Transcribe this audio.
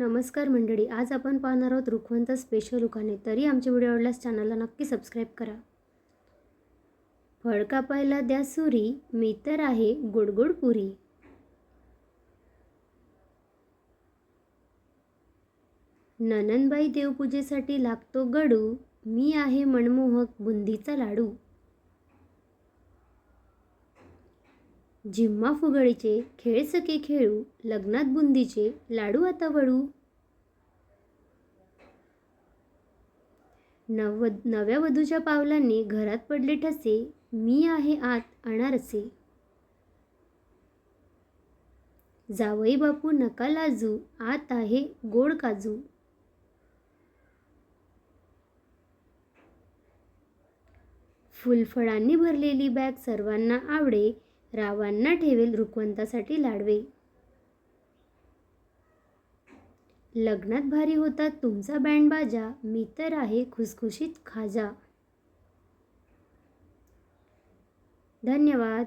नमस्कार मंडळी आज आपण पाहणार आहोत रुखवंत स्पेशल उखाणे. तरी आमचे व्हिडिओ आवडल्यास चॅनलला नक्की सबस्क्राईब करा. फळ कापायला द्या सुरी मी तर आहे गुडगुड पुरी. नननबाई देवपूजेसाठी लागतो गडू मी आहे मनमोहक बुंदीचा लाडू. जिम्मा फुगडीचे खेळ सके खेळू लग्नात बुंदीचे लाडू आता वळू नव नव्या वधूच्या पावलांनी घरात पडले ठसे मी आहे आत अनारसे. जावई बापू नका लाजू आत आहे गोड काजू. फुलफळांनी भरलेली बॅग सर्वांना आवडे रावांना ठेवेल रुखवंतासाठी लाडवे. लग्नात भारी होता तुमचा बँड बाजा मी तर आहे खुसखुशीत खाजा. धन्यवाद.